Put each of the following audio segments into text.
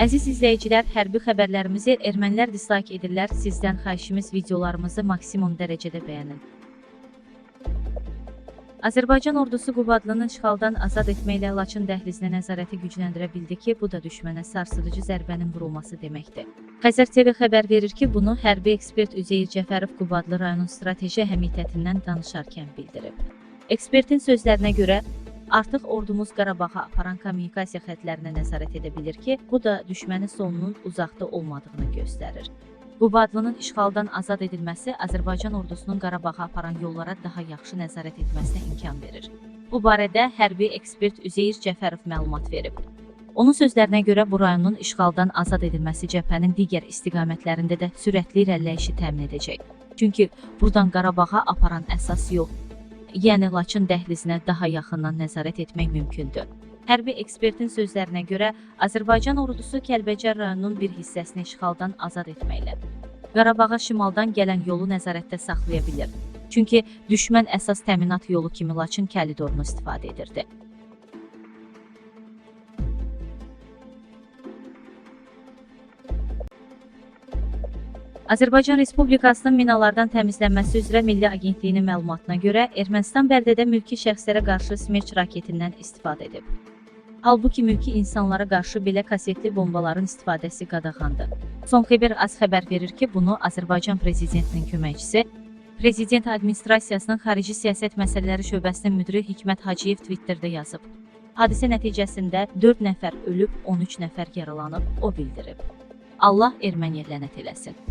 Əziz izləyicilər, hərbi xəbərlərimizi ermənilər dislike edirlər. Sizdən xahişimiz videolarımızı maksimum dərəcədə bəyənin. Azərbaycan ordusu Qubadlını işğaldan azad etməklə Laçın dəhlizinə nəzarəti gücləndirə bildi ki, bu da düşmənə sarsıdıcı zərbənin vurulması deməkdir. Xəzər TV xəbər verir ki, bunu hərbi ekspert Üzeyir Cəfərov Qubadlı rayonun strateji əhəmiyyətindən danışarkən bildirib. Ekspertin sözlərinə görə, Artıq ordumuz Qarabağa aparan kommunikasiya xətlərinə nəzarət edə bilir ki, bu da düşmənin sonunun uzaqda olmadığını göstərir. Qubadlının işğaldan azad edilməsi Azərbaycan ordusunun Qarabağa aparan yollara daha yaxşı nəzarət etməsinə imkan verir. Bu barədə hərbi ekspert Üzeyir Cəfərov məlumat verib. Onun sözlərinə görə bu rayonun işğaldan azad edilməsi cəbhənin digər istiqamətlərində də sürətli irəliləyişi təmin edəcək. Çünki buradan Qarabağa aparan əsas yol yəni Laçın dəhlizinə daha yaxından nəzarət etmək mümkündür. Hərbi ekspertin sözlərinə görə Azərbaycan ordusu Kəlbəcər rayonunun bir hissəsini işğaldan azad etməklə Qarabağa şimaldan gələn yolu nəzarətdə saxlaya bilər. Çünki düşmən əsas təminat yolu kimi Laçın koridorunu istifadə edirdi. Azərbaycan Respublikasının minalardan təmizlənməsi üzrə Milli Agentliyinin məlumatına görə Ermənistan Bərdədə mülki şəxslərə qarşı Smerç raketindən istifadə edib. Halbuki mülki insanlara qarşı belə kasetli bombaların istifadəsi qadağandır. Son xəbər az xəbər verir ki, bunu Azərbaycan prezidentinin köməkçisi, Prezident Administrasiyasının Xarici Siyasət Məsələləri şöbəsinin müdiri Hikmət Hacıyev Twitterdə yazıb. Hadisə nəticəsində 4 nəfər ölüb, 13 nəfər yaralanıb, o bildirib. Allah erməniyə lənət eləsin.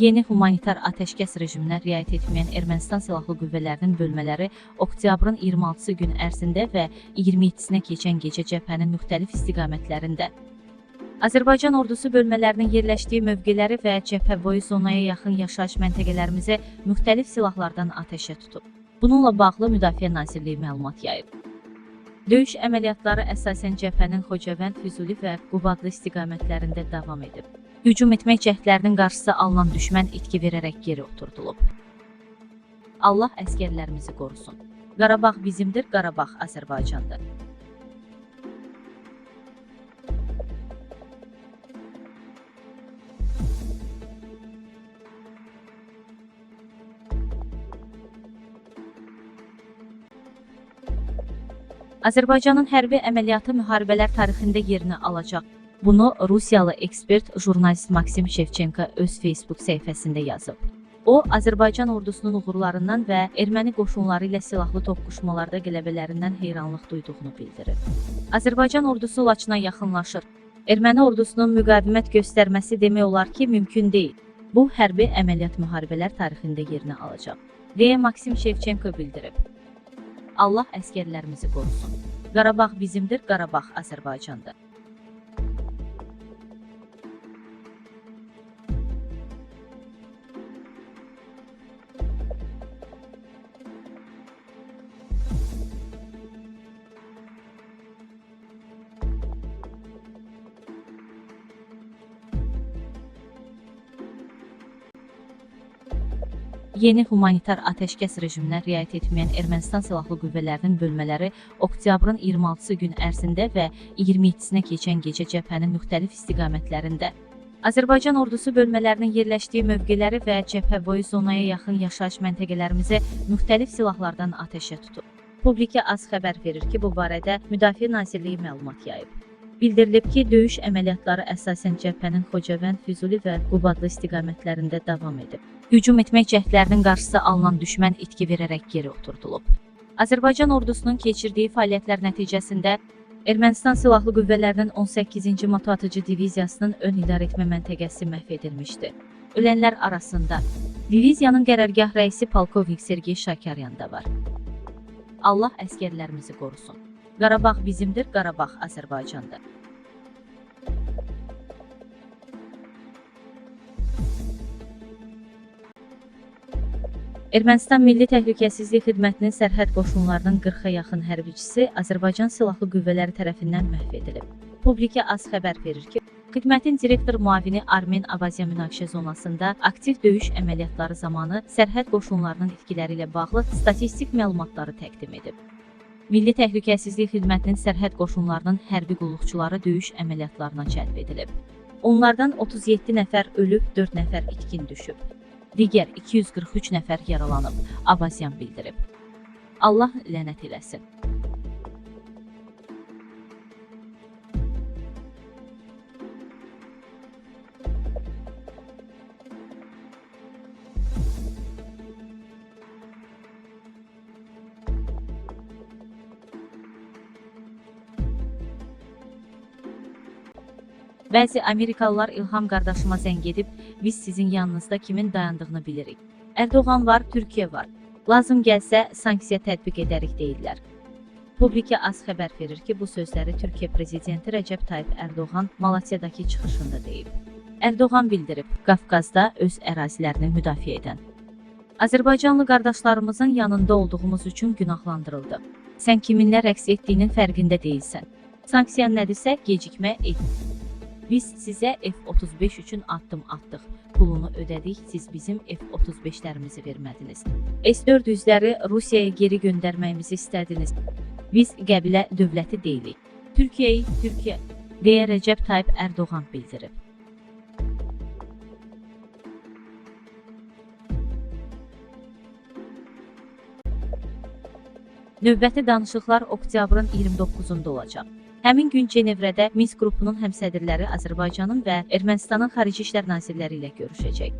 Yeni humanitar atəşkəs rejiminə riayət etməyən Ermənistan silahlı qüvvələrinin bölmələri oktyabrın 26-sı gün ərzində və 27-sinə keçən gecə cəbhənin müxtəlif istiqamətlərində Azərbaycan ordusu bölmələrinin yerləşdiyi mövqeləri və cəbhə boyu zonaya yaxın yaşayış məntəqələrimizi müxtəlif silahlardan atəşə tutub. Bununla bağlı Müdafiə Nazirliyi məlumat yayıb. Döyüş əməliyyatları əsasən cəbhənin Xocavənd, Füzuli və Qubadlı istiqamətlərində davam edib. Hücum etmək cəhdlərinin qarşısı alınan düşmən itki verərək geri oturdulub. Allah əskərlərimizi qorusun. Qarabağ bizimdir, Qarabağ Azərbaycandır. Azərbaycanın hərbi əməliyyatı müharibələr tarixində yerini alacaq. Bunu Rusiyalı ekspert jurnalist Maksim Şevçenko öz Facebook səhifəsində yazıb. O, Azərbaycan ordusunun uğurlarından və erməni qoşunları ilə silahlı toqquşmalarda qələbələrindən heyranlıq duyduğunu bildirib. Azərbaycan ordusu Laçına yaxınlaşır. Erməni ordusunun müqavimət göstərməsi demək olar ki, mümkün deyil. Bu hərbi əməliyyat müharibələr tarixində yerini alacaq, deyə Maksim Şevçenko bildirib. Allah əskərlərimizi qorusun. Qarabağ bizimdir, Qarabağ Azərbaycandır. Yeni humanitar atəşkəs rejiminə riayət etməyən Ermənistan silahlı qüvvələrinin bölmələri oktyabrın 26-sı gün ərzində və 27-sinə keçən gecə cəbhənin müxtəlif istiqamətlərində Azərbaycan ordusu bölmələrinin yerləşdiyi mövqeləri və cəbhə boyu zonaya yaxın yaşayış məntəqələrimizi müxtəlif silahlardan atəşə tutub. Publika az xəbər verir ki, bu barədə Müdafiə Nazirliyi məlumat yayıb. Bildirilib ki, döyüş əməliyyatları əsasən cəbhənin Xocavənd, Füzuli və Qubadlı istiqamətlərində davam edib. Hücum etmək cəhdlərinin qarşısı alınan düşmən itki verərək geri oturdulub. Azərbaycan ordusunun keçirdiyi fəaliyyətlər nəticəsində Ermənistan silahlı qüvvələrinin 18-ci motoatıcı diviziyasının ön idarəetmə məntəqəsi məhv edilmişdi. Ölənlər arasında diviziyanın qərargah rəisi polkovnik Sergey Şakaryan da var. Allah əskərlərimizi qorusun. Qarabağ bizimdir, Qarabağ Azərbaycandır. Ermənistan Milli Təhlükəsizlik Xidmətinin sərhəd qoşunlarının 40-a yaxın hərbiçisi Azərbaycan Silahlı Qüvvələri tərəfindən məhv edilib. Publika az xəbər verir ki, xidmətin direktor müavini Armen Avazyan münaqişə zonasında aktiv döyüş əməliyyatları zamanı sərhəd qoşunlarının itkiləri ilə bağlı statistik məlumatları təqdim edib. Milli Təhlükəsizlik Xidmətinin sərhəd qoşunlarının hərbi qulluqçuları döyüş əməliyyatlarına cəlb edilib. Onlardan 37 nəfər ölüb, 4 nəfər itkin düşüb. Digər 243 nəfər yaralanıb, Abazyan bildirib. Allah lənət eləsin. Bəzi Amerikalılar İlham qardaşıma zəng edib, biz sizin yanınızda kimin dayandığını bilirik. Erdoğan var, Türkiyə var. Lazım gəlsə sanksiya tətbiq edərik deyirlər. Publika az xəbər verir ki, bu sözləri Türkiyə prezidenti Rəcəb Tayyip Erdoğan Malatyadakı çıxışında deyib. Erdoğan bildirib, Qafqazda öz ərazilərini müdafiə edən. Azərbaycanlı qardaşlarımızın yanında olduğumuz üçün günahlandırıldı. Sən kiminlə rəqs etdiyinin fərqində deyilsən. Sanksiya nədirsə gecikmə et. Biz sizə F-35 üçün addım atdıq. Pulunu ödədik, siz bizim F-35-lərimizi vermədiniz. S-400-ləri Rusiyaya geri göndərməyimizi istədiniz. Biz qəbilə dövləti deyilik. Türkiyəyi Türkiyə deyə Rəcəb Tayyip Erdoğan bildirib. Növbəti danışıqlar oktyabrın 29-unda olacaq. Həmin gün Cenevrədə Minsk qrupunun həmsədrləri Azərbaycanın və Ermənistanın xarici işlər nazirləri ilə görüşəcək.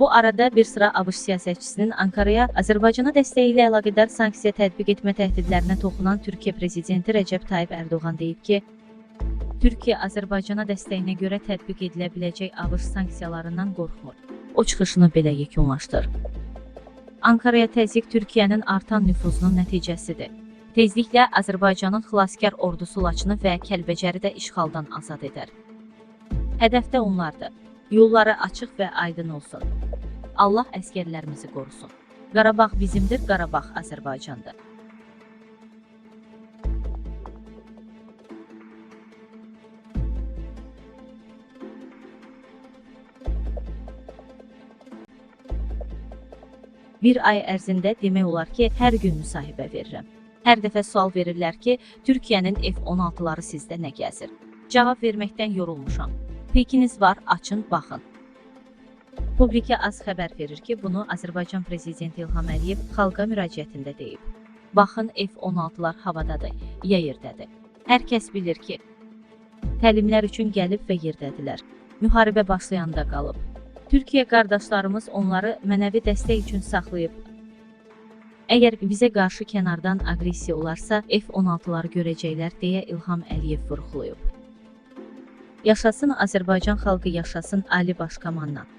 Bu arada bir sıra ABŞ siyasətçisinin Ankaraya Azərbaycana dəstəyi ilə əlaqədar sanksiya tətbiq etmə təhdidlərinə toxunan Türkiyə prezidenti Rəcəb Tayyip Erdoğan deyib ki, Türkiyə Azərbaycana dəstəyinə görə tətbiq edilə biləcək ABŞ sanksiyalarından qorxmur. O çıxışını belə yekunlaşdır. Ankaraya təzyiq Türkiyənin artan nüfuzunun nəticəsidir. Tezliklə Azərbaycanın xilaskar ordusu Laçını və Kəlbəcəri də işğaldan azad edər. Hədəfdə onlardır. Yolları açıq və aydın olsun. Allah əskərlərimizi qorusun. Qarabağ bizimdir, Qarabağ Azərbaycandır. Bir ay ərzində demək olar ki, hər gün müsahibə verirəm. Hər dəfə sual verirlər ki, Türkiyənin F-16-ları sizdə nə gəzir? Cavab verməkdən yorulmuşam. Pekiniz var, açın, baxın. Publika az xəbər verir ki, bunu Azərbaycan prezidenti İlham Əliyev xalqa müraciətində deyib. Baxın, F-16-lar havadadır, ya yerdədir. Hər kəs bilir ki, təlimlər üçün gəlib və yerdədirlər. Müharibə başlayanda qalıb. Türkiyə qardaşlarımız onları mənəvi dəstək üçün saxlayıb. Əgər bizə qarşı kənardan aqressiya olarsa, F-16-ları görəcəklər deyə İlham Əliyev vurğulayıb. Yaşasın Azərbaycan xalqı, yaşasın Ali Baş Komandan.